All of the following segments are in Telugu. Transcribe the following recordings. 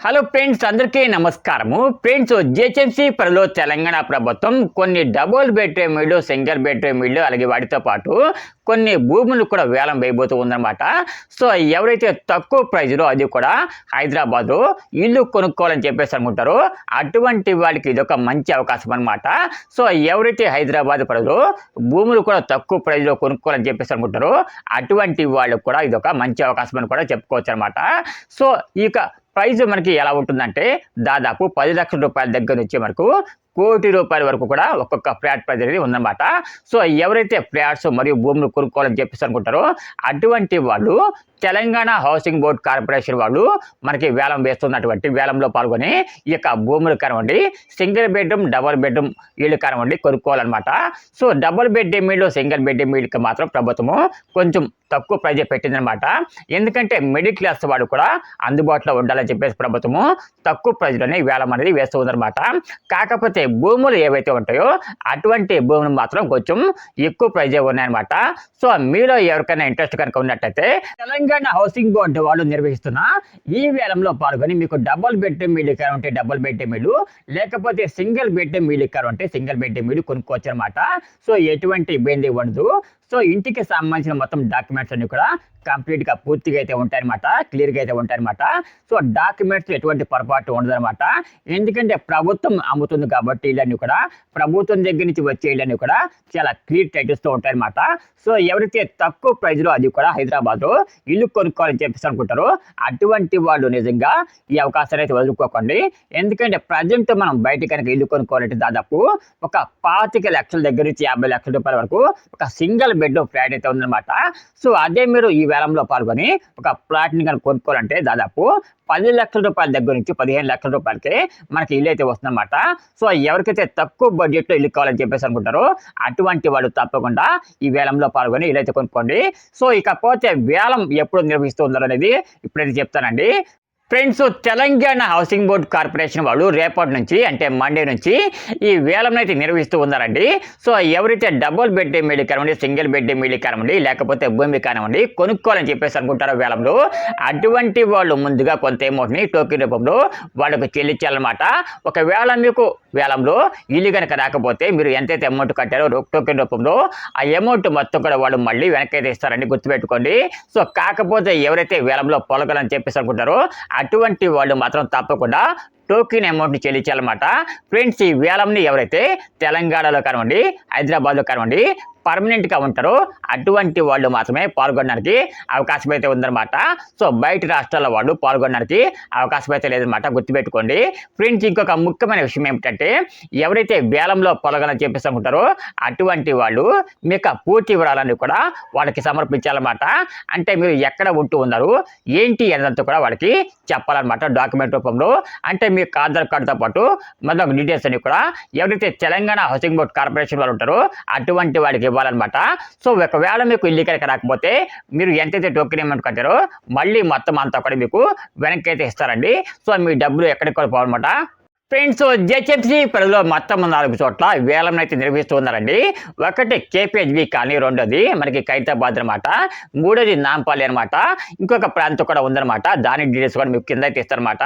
హలో ఫ్రెండ్స్ అందరికీ నమస్కారము. ఫ్రెండ్స్ జిహెచ్ఎంసీ పరిలో తెలంగాణ ప్రభుత్వం కొన్ని డబుల్ బెడ్రూమ్ ఇళ్ళు సింగిల్ బెడ్రూమ్ ఇళ్ళు అలాగే వాటితో పాటు కొన్ని భూములు కూడా వేలం వేయబోతూ ఉందన్నమాట. సో ఎవరైతే తక్కువ ప్రైజ్లో అది కూడా హైదరాబాదు ఇల్లు కొనుక్కోవాలని చెప్పేసి అనుకుంటారో అటువంటి వాళ్ళకి ఇది ఒక మంచి అవకాశం అనమాట సో ఎవరైతే హైదరాబాద్ ప్రజలు భూములు కూడా తక్కువ ప్రైజ్లో కొనుక్కోవాలని చెప్పేసి అనుకుంటారో అటువంటి వాళ్ళకు కూడా ఇది ఒక మంచి అవకాశం అని కూడా చెప్పుకోవచ్చు అనమాట సో ఇక ప్రైజ్ మనకి ఎలా ఉంటుందంటే దాదాపు పది లక్షల రూపాయల దగ్గర నుంచి మనకు కోటి రూపాయల వరకు కూడా ఒక్కొక్క ఫ్లాట్ ప్రైజ్ అనేది ఉందన్నమాట. సో ఎవరైతే ఫ్లాట్స్ మరియు భూములు కొనుక్కోవాలని చెప్పేసి అనుకుంటారో అటువంటి వాళ్ళు తెలంగాణ హౌసింగ్ బోర్డ్ కార్పొరేషన్ వాళ్ళు మనకి వేలం వేస్తున్నటువంటి వేలంలో పాల్గొని ఈ యొక్క భూములు కానివ్వండి సింగిల్ బెడ్రూమ్ డబుల్ బెడ్రూమ్ ఇళ్ళు కానివ్వండి కొనుక్కోవాలన్నమాట. సో డబుల్ బెడ్రూమ్ ఇల్లు సింగిల్ బెడ్రూమ్ ఇల్లుకి మాత్రం ప్రభుత్వము కొంచెం తక్కువ ప్రైజే పెట్టిందనమాట ఎందుకంటే మిడిల్ క్లాస్ వాడు కూడా అందుబాటులో ఉండాలని చెప్పేసి ప్రభుత్వము తక్కువ ప్రైజ్లోనే వేలం అనేది వేస్తూ ఉందన్నమాట కాకపోతే భూములు ఏవైతే ఉంటాయో అటువంటి భూములు మాత్రం కొంచెం ఎక్కువ ప్రైజే ఉన్నాయన్నమాట. సో మీలో ఎవరికైనా ఇంట్రెస్ట్ కనుక ఉన్నట్టయితే తెలంగాణ హౌసింగ్ బోర్డు వాళ్ళు నిర్వహిస్తున్న ఈ వేలంలో పాల్గొని మీకు డబుల్ బెడ్రూమ్ ఇల్లు కారు ఉంటే డబుల్ బెడ్రూమ్ ఇల్లు లేకపోతే సింగిల్ బెడ్రూమ్ ఇల్లు కారు ఉంటే సింగిల్ బెడ్రూమ్ ఇల్లు కొనుక్కోవచ్చు అనమాట సో ఎటువంటి ఇబ్బంది ఉండదు. సో ఇంటికి సంబంధించిన మొత్తం డాక్యుమెంట్స్ అన్ని కూడా కంప్లీట్గా పూర్తిగా అయితే ఉంటాయన్నమాట క్లియర్గా అయితే ఉంటాయన్నమాట. సో డాక్యుమెంట్స్ ఎటువంటి పొరపాటు ఉండదన్నమాట. ఎందుకంటే ప్రభుత్వం అమ్ముతుంది కాబట్టి ఇళ్ళని కూడా ప్రభుత్వం దగ్గర నుంచి వచ్చే ఇళ్ళని కూడా చాలా క్లియర్ టైటిల్స్తో ఉంటాయన్నమాట. సో ఎవరైతే తక్కువ ప్రైజ్లో అది కూడా హైదరాబాద్లో ఇల్లు కొనుక్కోవాలని చెప్పేసి అనుకుంటారో అటువంటి వాళ్ళు నిజంగా ఈ అవకాశాన్ని అయితే వదులుకోకండి. ఎందుకంటే ప్రజెంట్ మనం బయట కనుక ఇల్లు కొనుక్కోవాలంటే దాదాపు ఒక పాతిక లక్షల దగ్గర నుంచి యాభై లక్షల రూపాయల వరకు ఒక సింగిల్ బెడ్లో ఫ్లాట్ అయితే ఉందన్నమాట. సో అదే మీరు ఈ వేలంలో పాల్గొని ఒక ఫ్లాట్ని కనుక కొనుక్కోవాలంటే దాదాపు పది లక్షల రూపాయల దగ్గర నుంచి పదిహేను లక్షల రూపాయలకి మనకి ఇల్లు అయితే వస్తుందన్నమాట. సో ఎవరికైతే తక్కువ బడ్జెట్లో ఇల్లు కావాలని చెప్పేసి అనుకుంటారో అటువంటి వాళ్ళు తప్పకుండా ఈ వేలంలో పాల్గొని ఇల్లు అయితే కొనుక్కోండి. సో ఇకపోతే వేలం ఎప్పుడు నిర్వహిస్తూ ఉన్నారనేది ఇప్పుడైతే చెప్తానండి. Friends Telangana housing board corporation వాళ్ళు రేపటి నుంచి అంటే మండే నుంచి ఈ వేలం అయితే నిర్వహిస్తూ ఉన్నారండి. సో ఎవరైతే డబుల్ బెడ్ మీడి కానివ్వండి సింగిల్ బెడ్ మీడి కానివ్వండి లేకపోతే భూమి కానివ్వండి కొనుక్కోవాలని చెప్పేసి అనుకుంటారో వేలంలో అటువంటి వాళ్ళు ముందుగా కొంత అమౌంట్ని టోకెన్ రూపంలో వాళ్ళకు చెల్లించాలన్నమాట. ఒకవేళ మీకు వేలంలో ఇల్లు కనుక రాకపోతే మీరు ఎంతైతే అమౌంట్ కట్టారో టోకెన్ రూపంలో ఆ అమౌంట్ మొత్తం కూడా వాళ్ళు మళ్ళీ వెనక్కి ఇస్తారండి గుర్తుపెట్టుకోండి. సో కాకపోతే ఎవరైతే వేలంలో పొలగాలని చెప్పేసి అనుకుంటారో అటువంటి వాళ్ళు మాత్రం తప్పకుండా టోకెన్ అమౌంట్ని చెల్లించాలన్నమాట. ఫ్రెండ్స్ ఈ వేలంని ఎవరైతే తెలంగాణలో కానివ్వండి హైదరాబాద్లో కానివ్వండి పర్మనెంట్గా ఉంటారో. అటువంటి వాళ్ళు మాత్రమే పాల్గొనడానికి అవకాశం అయితే ఉందన్నమాట. సో బయట రాష్ట్రాల వాళ్ళు పాల్గొనడానికి అవకాశం అయితే లేదనమాట గుర్తుపెట్టుకోండి. ఫ్రెండ్స్ ఇంకొక ముఖ్యమైన విషయం ఏమిటంటే ఎవరైతే వేలంలో పాల్గొనని చెప్పేసి అనుకుంటారో అటువంటి వాళ్ళు మీకు పూర్తి వివరాలన్నీ కూడా వాళ్ళకి సమర్పించాలన్నమాట. అంటే మీరు ఎక్కడ ఉంటూ ఉన్నారు ఏంటి అనేదంతా కూడా వాళ్ళకి చెప్పాలన్నమాట డాక్యుమెంట్ రూపంలో. అంటే మీ ఆధార్ కార్డుతో పాటు మొదలొక డీటెయిల్స్ అన్ని కూడా ఎవరైతే తెలంగాణ హౌసింగ్ బోర్డ్ కార్పొరేషన్ వాళ్ళు ఉంటారో అటువంటి వాళ్ళకి ఇవ్వాలన్నమాట సో ఒకవేళ మీకు ఇల్లు ఇక్కడికి రాకపోతే మీరు ఎంతైతే టోకెన్ అమౌంట్ కట్టారో మళ్ళీ మొత్తం అంతా కూడా మీకు వెనక్కి అయితే ఇస్తారండి. సో మీ డబ్బులు ఎక్కడికి కూడా పోవాలన్నమాట ఫ్రెండ్స్ జెహెచ్ఎంసీ పరిధిలో మొత్తం నాలుగు చోట్ల వేలం అయితే నిర్వహిస్తూ ఒకటి కేపీహెచ్బి కానీ రెండోది మనకి ఖైతాబాద్ అనమాట మూడోది నాంపాలి అనమాట ఇంకొక ప్రాంతం కూడా ఉందన్నమాట. దాని డీటెయిల్స్ కూడా మీకు కింద అయితే ఇస్తారనమాట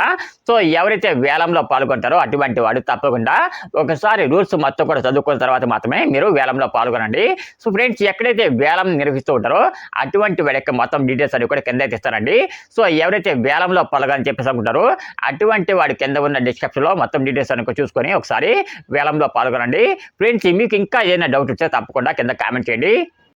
సో ఎవరైతే వేలంలో పాల్గొంటారో అటువంటి వాడు తప్పకుండా ఒకసారి రూల్స్ మొత్తం కూడా చదువుకున్న తర్వాత మాత్రమే మీరు వేలంలో పాల్గొనండి. సో ఫ్రెండ్స్ ఎక్కడైతే వేలం నిర్వహిస్తూ ఉంటారో అటువంటి వాడి యొక్క మొత్తం డీటెయిల్స్ అన్ని కూడా కింద అయితే ఇస్తారండి సో ఎవరైతే వేలంలో పాల్గొని చెప్పేసి అనుకుంటారో అటువంటి వాడి కింద ఉన్న డిస్క్రిప్షన్లో మొత్తం డీటెయిల్స్ అనుకో చూసుకొని ఒకసారి వేలంలో పాల్గొనండి. ఫ్రెండ్స్ మీకు ఇంకా ఏదైనా డౌట్ వస్తే తప్పకుండా కింద కామెంట్ చేయండి.